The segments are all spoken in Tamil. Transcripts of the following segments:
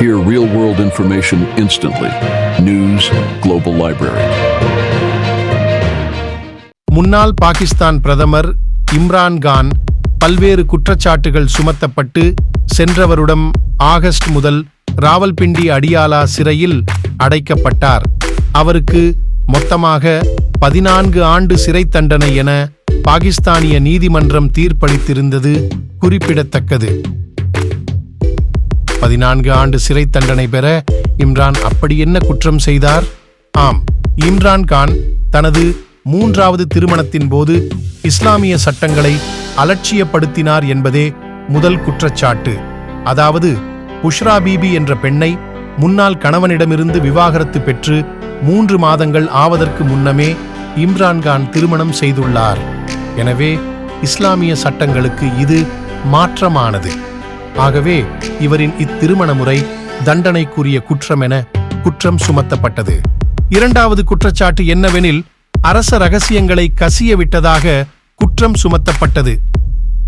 Hear real world information instantly. News Global Library. முன்னாள் பாகிஸ்தான் பிரதமர் இம்ரான் கான் பல்வேறு குற்றச்சாட்டுகள் சுமத்தப்பட்டு சென்ற வருடம் ஆகஸ்ட் முதல் ராவல்பிண்டி அடியாலா சிறையில் அடைக்கப்பட்டார் அவருக்கு மொத்தமாக பதினான்கு ஆண்டு சிறை தண்டனை என பாகிஸ்தானிய நீதிமன்றம் தீர்ப்பளித்திருந்தது குறிப்பிடத்தக்கது பதினான்கு ஆண்டு சிறை தண்டனை பெற இம்ரான் அப்படி என்ன குற்றம் செய்தார்? ஆம் இம்ரான் கான் தனது மூன்றாவது திருமணத்தின் போது இஸ்லாமிய சட்டங்களை அலட்சியப்படுத்தினார் என்பதே முதல் குற்றச்சாட்டு. அதாவது புஷ்ரா பீபி என்ற பெண்ணை முன்னாள் கணவனிடமிருந்து விவாகரத்து பெற்று மூன்று மாதங்கள் ஆவதற்கு முன்னமே இம்ரான்கான் திருமணம் செய்துள்ளார். எனவே இஸ்லாமிய சட்டங்களுக்கு இது மாற்றமானது. ஆகவே இவரின் இத்திருமண முறை தண்டனைக்குரிய குற்றம் என குற்றம் சுமத்தப்பட்டது. இரண்டாவது குற்றச்சாட்டு என்னவெனில் அரச ரகசியங்களை கசிய விட்டதாக குற்றம் சுமத்தப்பட்டது.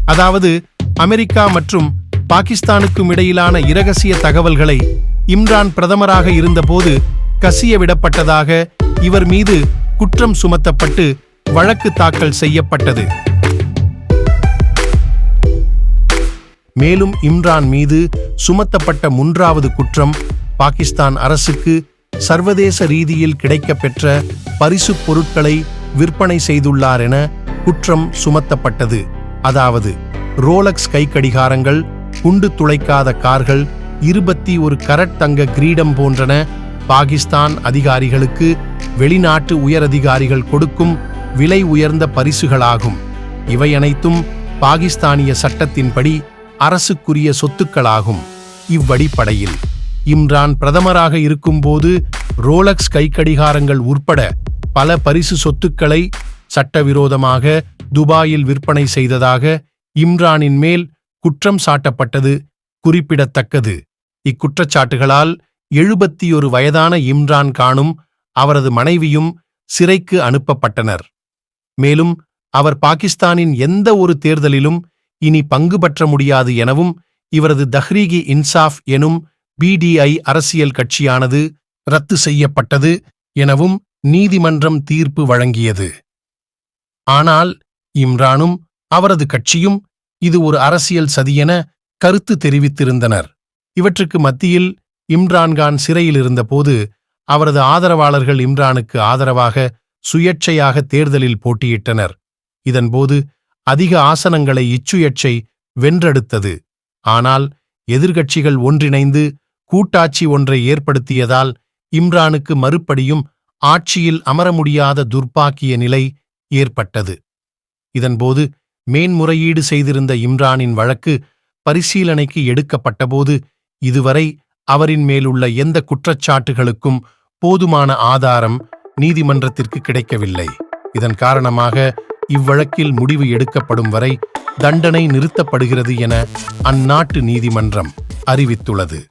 அதாவது அமெரிக்கா மற்றும் பாகிஸ்தானுக்கும் இடையிலான இரகசிய தகவல்களை இம்ரான் பிரதமராக இருந்தபோது கசிய விடப்பட்டதாக இவர் மீது குற்றம் சுமத்தப்பட்டு வழக்கு தாக்கல் செய்யப்பட்டது. மேலும் இம்ரான் மீது சுமத்தப்பட்ட மூன்றாவது குற்றம் பாகிஸ்தான் அரசுக்கு சர்வதேச ரீதியில் கிடைக்கப்பெற்ற பரிசுப் பொருட்களை விற்பனை செய்துள்ளார் என குற்றம் சுமத்தப்பட்டது. அதாவது ரோலக்ஸ் கைக்கடிகாரங்கள் குண்டு துளைக்காத கார்கள் இருபத்தி ஒரு கரட் தங்க கிரீடம் போன்றன பாகிஸ்தான் அதிகாரிகளுக்கு வெளிநாட்டு உயரதிகாரிகள் கொடுக்கும் விலை உயர்ந்த பரிசுகளாகும். இவை அனைத்தும் பாகிஸ்தானிய சட்டத்தின்படி அரசுக்குரிய சொத்துக்களாகும். இவ்வடிப்படையில் இம்ரான் பிரதமராக இருக்கும்போது ரோலக்ஸ் கைக்கடிகாரங்கள் உட்பட பல பரிசு சொத்துக்களை சட்டவிரோதமாக துபாயில் விற்பனை செய்ததாக இம்ரானின் மேல் குற்றம் சாட்டப்பட்டது குறிப்பிடத்தக்கது. இக்குற்றச்சாட்டுகளால் எழுபத்தி ஒரு வயதான இம்ரான் கானும் அவரது மனைவியும் சிறைக்கு அனுப்பப்பட்டனர். மேலும் அவர் பாகிஸ்தானின் எந்த ஒரு தேர்தலிலும் இனி பங்கு பற்ற முடியாது எனவும் இவரது தஹ்ரீகி இன்சாஃப் எனும் பிடிஐ அரசியல் கட்சியானது ரத்து செய்யப்பட்டது எனவும் நீதிமன்றம் தீர்ப்பு வழங்கியது. ஆனால் இம்ரானும் அவரது கட்சியும் இது ஒரு அரசியல் சதியென கருத்து தெரிவித்திருந்தனர். இவற்றுக்கு மத்தியில் இம்ரான்கான் சிறையில் இருந்தபோது அவரது ஆதரவாளர்கள் இம்ரானுக்கு ஆதரவாக சுயேட்சையாக தேர்தலில் போட்டியிட்டனர். இதன்போது அதிக ஆசனங்களை இச்சுயேட்சை வென்றெடுத்தது. ஆனால் எதிர்க்கட்சிகள் ஒன்றிணைந்து கூட்டாட்சி ஒன்றை ஏற்படுத்தியதால் இம்ரானுக்கு மறுபடியும் ஆட்சியில் அமர முடியாத துர்ப்பாக்கிய நிலை ஏற்பட்டது. இதன்போது மேன்முறையீடு செய்திருந்த இம்ரானின் வழக்கு பரிசீலனைக்கு எடுக்கப்பட்டபோது இதுவரை அவரின் மேலுள்ள எந்த குற்றச்சாட்டுகளுக்கும் போதுமான ஆதாரம் நீதிமன்றத்திற்கு கிடைக்கவில்லை. இதன் காரணமாக இவ்வழக்கில் முடிவு எடுக்கப்படும் வரை தண்டனை நிறுத்தப்படுகிறது என அந்நாட்டு நீதிமன்றம் அறிவித்துள்ளது.